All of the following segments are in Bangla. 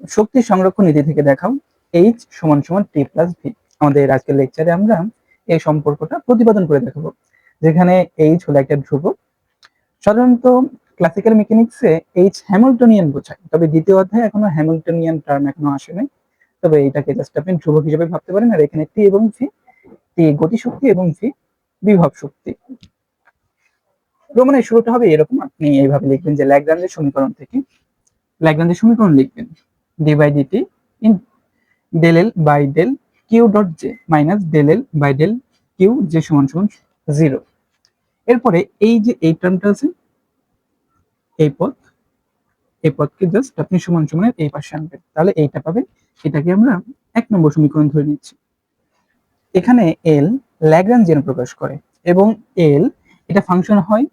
শক্তি সংরক্ষণ নীতি থেকে দেখাও এইচ সমান সমান টি প্লাস ভি আমাদের আজকের লেকচারে আমরা এই সম্পর্কটা প্রতিপাদন করে দেখাবো। যেখানে এইচ হলো একটা ধ্রুবক। সাধারণত ক্লাসিক্যাল মেকানিক্সে এইচ হ্যামিল্টনিয়ান বোঝায়। তবে দ্বিতীয় অধ্যায়ে এখনও হ্যামিল্টনিয়ান টার্ম এখনও আসে নাই তবে এটাকে জাস্ট আপনি ধ্রুবক হিসেবে ভাবতে পারেন। আর এখানে টি এবং ভি টি গতিশক্তি এবং ভি বিভব শক্তি। রোমানের শুরুটা হবে এরকম। আপনি এইভাবে লিখবেন যে ল্যাগ্রাঞ্জের সমীকরণ থেকে। ল্যাগ্রাঞ্জের সমীকরণ লিখবেন। D DT in del L by del Q dot J minus del L by del Q J সমান সমান জিরো এরপরে এই যে এই টার্মটা আছে, এই পথ এই পথকে জাস্ট আপনি সমান সমানের এই পাশে আনবেন। তাহলে এইটা পাবেন, এটাকে আমরা এক নম্বর সমীকরণ ধরে নিচ্ছি। এখানে এল ল্যাগ্রাঞ্জিয়ান প্রকাশ করে, এবং এল এটা ফাংশন হয়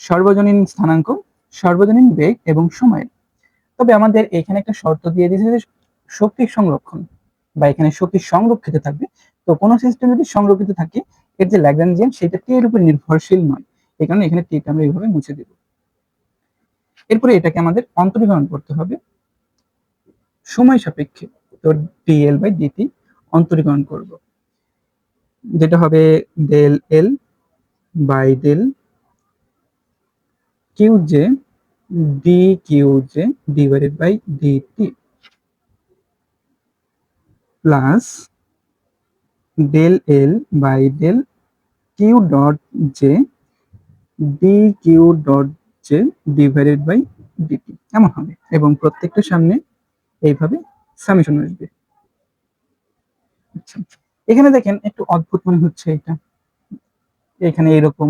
সর্বজনীন স্থানাঙ্ক, সর্বজনীন বেগ এবং সময়ের। তবে আমাদের এখানে একটা শর্ত দিয়ে দিয়েছে যে শক্তি সংরক্ষণ বা এখানে শক্তি সংরক্ষিত থাকবে। তো কোনো সিস্টেম যদি সংরক্ষিত থাকে, এর যে ল্যাগ্রাঞ্জিয়ান সেটা টি এর উপর নির্ভরশীল নয়। এই কারণে এখানে টিটা আমরা এইভাবে মুছে দেব। এরপরে এটাকে আমাদের অন্তরীকরণ করতে হবে। সময় সাপেক্ষে তো ডিএল বাই ডিটি অন্তরীকরণ করব। যেটা হবে del L by del Q J divided by DT plus del L by del Q dot J D Q dot J divided by DT এমন হবে। এবং প্রত্যেকটা সামনে এইভাবে সামেশন আসবে। আচ্ছা এখানে দেখেন একটু অদ্ভুত মনে হচ্ছে এটা। এখানে এরকম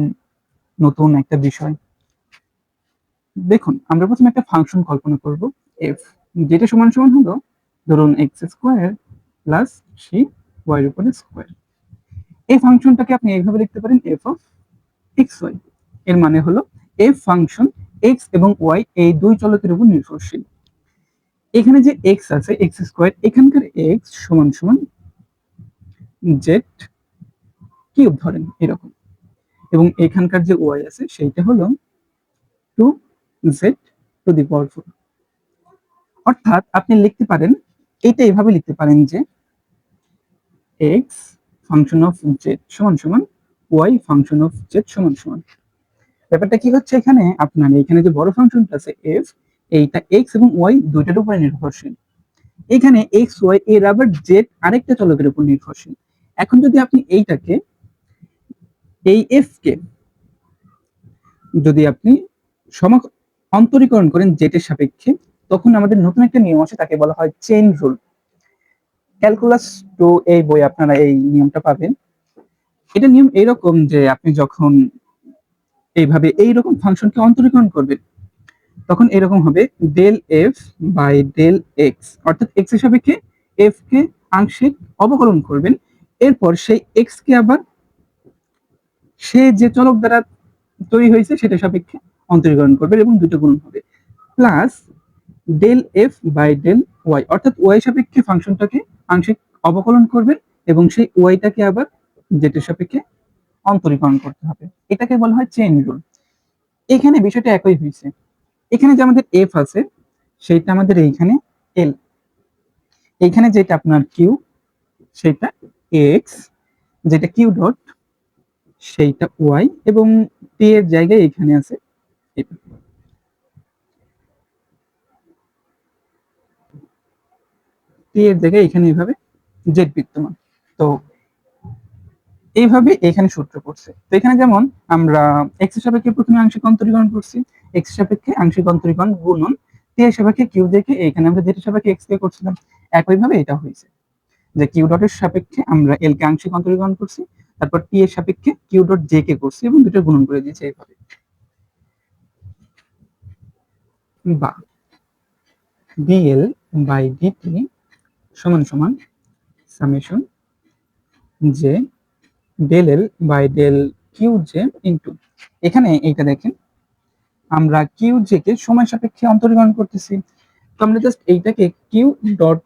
নতুন একটা বিষয়। দেখুন, আমরা প্রথমে একটা ফাংশন কল্পনা করব এফ যেটা সমান সমান হলো, ধরুন X square plus C Y উপরে স্কোয়ার এই ফাংশনটাকে আপনি এইভাবে লিখতে পারেন এফ অফ এক্স ওয়াই এর মানে হলো এফ ফাংশন এক্স এবং ওয়াই এই দুই চলকের উপর নির্ভরশীল। এখানে যে এক্স আছে এক্স স্কোয়ার এখানকার এক্স সমান সমান জেড কিউব ধরেন, এরকম। এবং এখানকার যে ওয়াই আছে, সেইটা হলো two Z to the power four অর্থাৎ আপনি লিখতে পারেন, এইটা এভাবে লিখতে পারেন যে এক্স ফাংশন অফ জেড সমান সমান ওয়াই ফাংশন অফ জেড সমান সমান। ব্যাপারটা কি হচ্ছে এখানে? আপনার এখানে যে বড় ফাংশনটা আছে এফ এইটা এক্স এবং ওয়াই দুইটার উপরে নির্ভরশীল। এখানে এক্স ওয়াই এর আবার জেড আরেকটা চলকের উপর নির্ভরশীল। এখন যদি আপনি এইটাকে, এই এফ কে যদি আপনি সম অন্তরীকরণ করেন জেটের সাপেক্ষে, তখন আমাদের নতুন একটা নিয়ম আছে, তাকে বলা হয় চেইন রুল ক্যালকুলাস টু এই বই আপনারা এই নিয়মটা পাবেন। এটা নিয়ম এরকম যে আপনি যখন এইভাবে এইরকম ফাংশনকে অন্তরীকরণ করবেন, তখন এরকম হবে del F by del X অর্থাৎ এক্সের সাপেক্ষে এফ কে আংশিক অবকলন করবেন। এরপর সেই এক্স কে আবার সে যে চলক দ্বারা তৈরি হয়েছে সেটা সাপেক্ষে অন্তরীকরণ করবেন এবং দুটো গুণ হবে। Plus del F by del Y অর্থাৎ ওয়াই সাপেক্ষে ফাংশনটাকে আংশিক অবকলন করবেন এবং সেই ওয়াইটাকে আবার জেটের সাপেক্ষে অন্তরীকরণ করতে হবে। এটাকে বলা হয় চেইন রুল এখানে বিষয়টা একই হয়েছে। এখানে যে আমাদের এফ আছে, সেইটা আমাদের এইখানে এল এইখানে যেটা আপনার কিউ সেটা এক্স যেটা কিউ ডট সেইটা ওয়াই এবং টি এর জায়গায় এখানে আছে এটা এর জায়গায় এখানে এইভাবে জেড বিদ্যমান। তো এইভাবে এখানে সূত্র করছে তো এখানে যেমন আমরা এক্স সাপেক্ষে প্রথমে আংশিক অন্তরীকরণ করছি। এক্স সাপেক্ষে আংশিক অন্তরীকরণ গুণন। টি এর সাপেক্ষে কিউ দেখে এখানে আমরা যেটা সাপেক্ষে এক্স কে করছিলাম। একইভাবে এটা হয়েছে যে কিউ ডটের সাপেক্ষে আমরা এল কে আংশিক অন্তরীকরণ করছি, তারপর টি এর সাপেক্ষে কিউ ডট জে কে করছি এবং দুটো গুণন করে দিয়েছি এইভাবে। বা ডিএল বাই ডিটি সমান সমান summation J del L by del Q J into এখানে এইটা দেখেন, আমরা কিউ জে কে সময় সাপেক্ষে অন্তরীকরণ করতেছি। তো আমরা জাস্ট এইটাকে কিউ ডট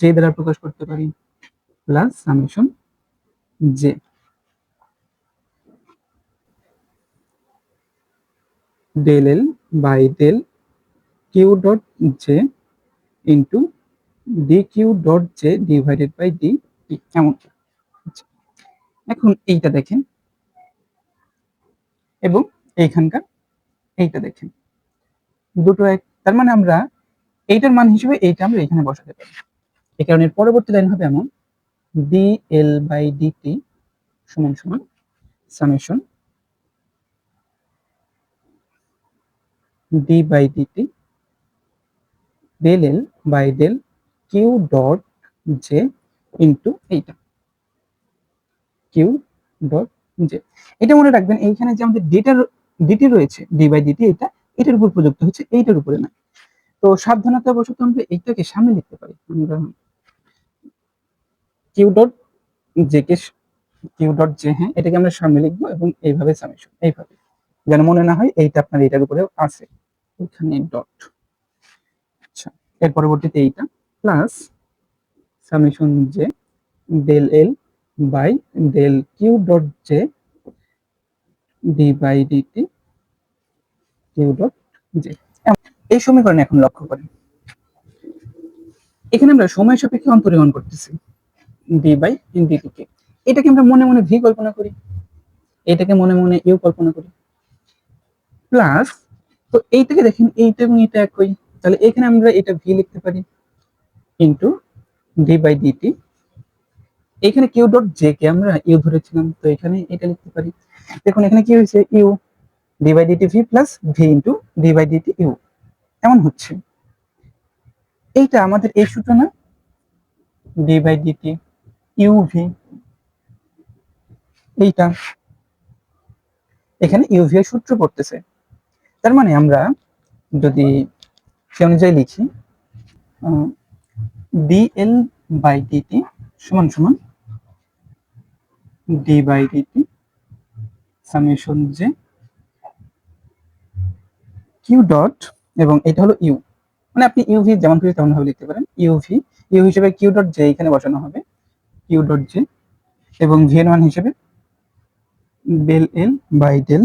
জে দ্বারা প্রকাশ করতে পারি plus summation J del L by del Q dot J into D Q dot J divided by D T এখন এইটা দেখেন। এবং এইখানকার এইটা দেখেন। দুটো এক, তার মানে আমরা এইটার মান হিসেবে এইটা আমরা এখানে বসাতে পারি। এই কারণে পরবর্তী লাইন হবে এমন ডি এল বাই ডিটি সমান সমান summation D by DT del L by del Q dot J into এইটা। Q dot J. এটা মনে রাখবেন, এইখানে যে আমাদের ডেটার ডিটি রয়েছে ডি বাই ডিটি এটা, এটার উপর প্রযুক্ত হচ্ছে, এইটার উপরে না। তো সাবধানতা বশত আমরা এইটাকে সামনে লিখতে পারি আমরা কিউ ডট জে কে কিউ ডট জে হ্যাঁ এটাকে আমরা সামনে লিখব এবং এইভাবে সামেশন এইভাবে। যেন মনে না হয় এইটা আপনার এটার উপরে আছে, এখানে ডট আচ্ছা এর পরবর্তীতে এইটা। Plus summation J del L by del Q dot J D by DT Q dot J এই সমীকরণ এখন লক্ষ্য করেন। এখানে আমরা সময় সাপেক্ষে অন্তরীকরণ করতেছি। ডি বাই ডিটি কে। এটাকে আমরা মনে মনে ভি কল্পনা করি। এটাকে মনে মনে ইউ কল্পনা করি। প্লাস, তো এইটাকে দেখেন, এইটা এবং এটা একই। তাহলে এখানে আমরা এটা ভি লিখতে পারি। ইন্টু ডি বাই ডিটি এখানে কিউ ডট জে কে আমরা ইউ ধরেছিলাম, তো এখানে এটা লিখতে পারি। দেখুন, এখানে কি হয়েছে? U D by DT V plus V into D by DT U এমন হচ্ছে। এইটা আমাদের এই সূত্র না? D by DT U V এইটা। এখানে ইউভি এর সূত্র পড়তেছে। তার মানে আমরা যদি সে অনুযায়ী লিখি ডিএল বাই ডিটি সমান সমান D by DT summation J Q dot এবং এটা হলো ইউ মানে আপনি ইউভি যেমন খুশি তেমন ভাবে লিখতে পারেন। ইউভি ইউ হিসেবে কিউ ডট জে এখানে বসানো হবে। কিউ ডট জে এবং ভি এন ওয়ান হিসেবে del L by del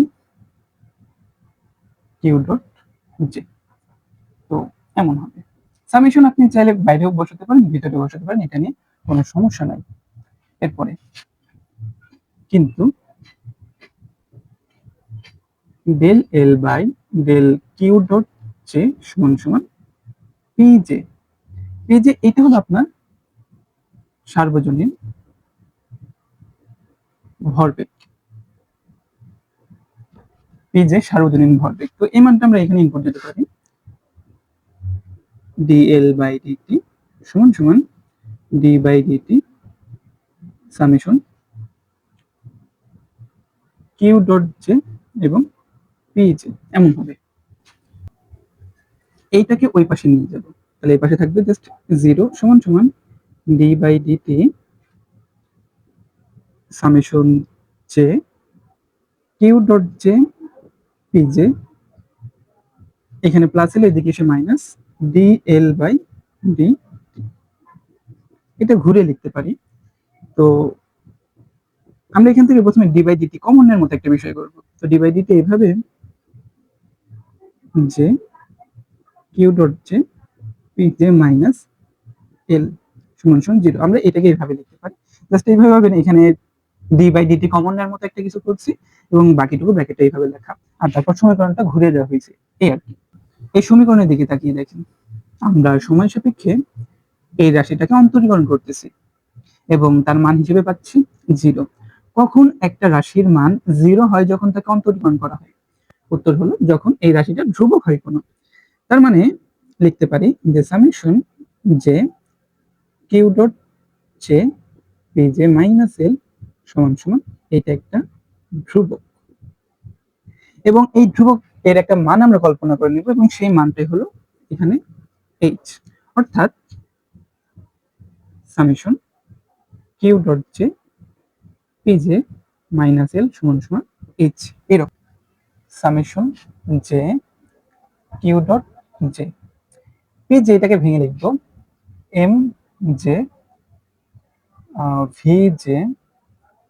q dot j তো এমন হবে। সামেশন আপনি চাইলে বাইরেও বসাতে পারেন, ভিতরে বসাতে পারেন, এটা নিয়ে কোনো সমস্যা নাই। এরপরে, কিন্তু del L by del q dot j সমান সমান পি জে পি জে এটা হলো আপনার সার্বজনীন ভরবেগ। পি যে সার্বজনীন ভরবেগ। তো এই মানটা আমরা এখানে ইনপুট দিতে পারি। ডিএল বাই ডিটি সমান সমান d by dt summation q dot j এবং পি জে এমন হবে। এইটাকে ওই পাশে নিয়ে যাব। তাহলে এই পাশে থাকবে জাস্ট জিরো সমান সমান d by dt summation j q dot j p j এখানে প্লাস এলে এদিকে এসে minus d L by d এটা ঘুরে লিখতে পারি। তো আমরা এখান থেকে প্রথমে ডি বাই ডিটি কমনের মতো একটা বিষয় করব। তো ডি বাই ডিটি এইভাবে যে q dot j p j minus L সমান সমান জিরো আমরা এটাকে এইভাবে লিখতে পারি। জাস্ট এইভাবে ভাবেন, এখানে ডি বাই ডিটি কমনের মতো একটা কিছু করছি এবং বাকিটুকু ব্র্যাকেটে এইভাবে লেখা। আর তারপর সমীকরণটা ঘুরে দেওয়া হয়েছে। এই আর কি। এই সমীকরণের দিকে তাকিয়ে দেখেন। আমরা সময় সাপেক্ষে এই রাশিটাকে অন্তরীকরণ করতেছি এবং তার মান হিসেবে পাচ্ছি জিরো। কখন একটা রাশির মান জিরো হয় যখন তাকে অন্তরীকরণ করা হয়? উত্তর হলো যখন এই রাশিটা ধ্রুবক হয় কোনো। তার মানে লিখতে পারি যে সামেশন যে q dot j p j minus L সমান সমান এটা একটা ধ্রুবক। এবং এই ধ্রুবক এর একটা মান আমরা কল্পনা করে নিব এবং সেই মানটাই হলো এখানে এইচ অর্থাৎ summation q dot j p j minus L সমান সমান এইচ এরকম। Summation j q dot j p j এটাকে ভেঙে লিখব। M j v j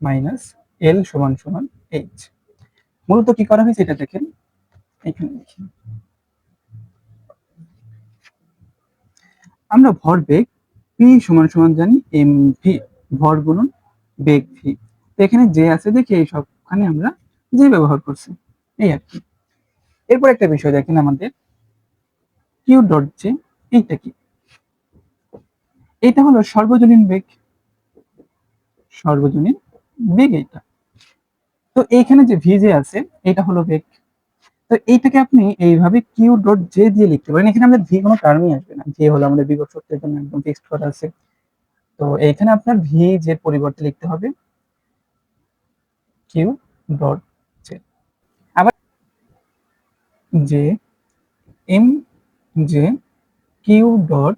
minus L সমান সমান এইচ মূলত কি করা হয়েছে এটা দেখেন। আমরা ভর বেগ পি সমান সমান জানি এম ভি ভর গুণন বেগ ভি এখানে যে আছে দেখি এই সবখানে আমরা যে ব্যবহার করছি। এই আর কি। এরপর একটা বিষয় দেখেন আমাদের। কিউ ডট জে এইটা কি? এটা হলো সর্বজনীন বেগ। সর্বজনীন বেগ এইটা। তো এইখানে যে ভি যে আছে এটা হলো বেগ। তো এইটাকে আপনি এইভাবে কিউ ডট জে দিয়ে লিখতে পারেন। এখানে আমাদের ভি কোনো টার্মই আসবে না। জে হলো আমাদের বিগত সত্যের জন্য একদম ফিক্সড করা আছে। তো এখানে আপনার ভি যে পরিবর্তে লিখতে হবে কিউ ডট জে আবার j m j q dot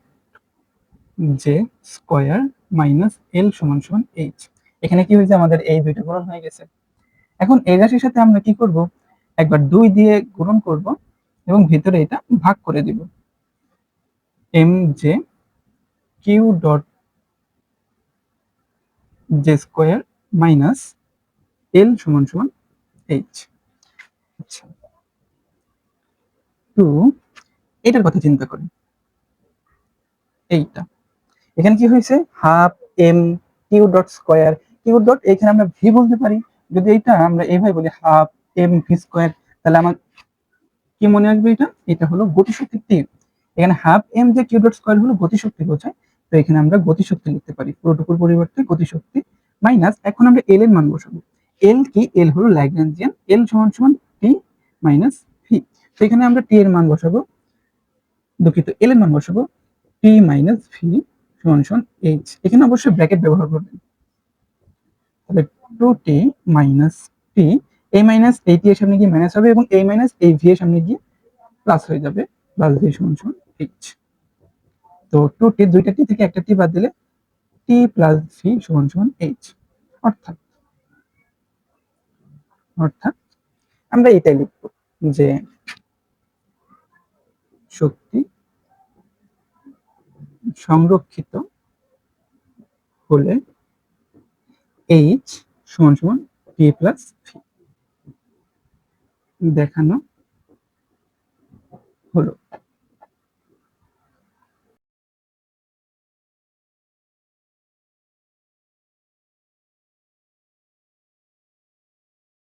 j square minus L সমান সমান এইচ এখানে কি হয়েছে? আমাদের এই দুইটা গুণন হয়ে গেছে। এখন এই রাশির সাথে আমরা কি করব? একবার দুই দিয়ে গুণন করব এবং ভিতরে এটা ভাগ করে দিব। M j q dot j square minus L সমান সমান এইচ আচ্ছা। টু এটার কথা চিন্তা করি। এইটা। এখানে কি হয়েছে? Half m q dot square q dot এখানে আমরা ভি বলতে পারি। যদি এটা আমরা এইভাবে বলি, হাফ এম ভি স্কোয়ার তাহলে আমার কি মনে আসবে এটা? এটা হলো গতিশক্তি তীর এখানে হাফ এম যে কিউ ডট স্কোয়ার হলো গতিশক্তি বোঝায়। তো এখানে আমরা গতিশক্তি লিখতে পারি। পুরোটুকুর পরিবর্তে গতিশক্তি মাইনাস এখন আমরা এল এর মান বসাবো। এল কি? এল হলো ল্যাগ্রাঞ্জিয়ান এল সমান সমান টি মাইনাস ভি তো এখানে আমরা টি এর মান বসাবো। দুঃখিত এল এর মান বসাবো। টি মাইনাস ভি সমান সমান এইচ এখানে অবশ্যই ব্র্যাকেট ব্যবহার করবেন। তাহলে টু টি মাইনাস টি এই মাইনাস এই টি এর সামনে গিয়ে মাইনাস হবে এবং এই মাইনাস এই ভি এর সামনে গিয়ে প্লাস হয়ে যাবে। প্লাস ভি সমান সমান এইচ তো টু টি দুইটা টি থেকে একটা টি বাদ দিলে টি প্লাস ভি সমান সমান এইচ অর্থাৎ অর্থাৎ আমরা এটাই লিখব যে শক্তি সংরক্ষিত হলে এইচ সমান সমান টি প্লাস ভি দেখানো হলো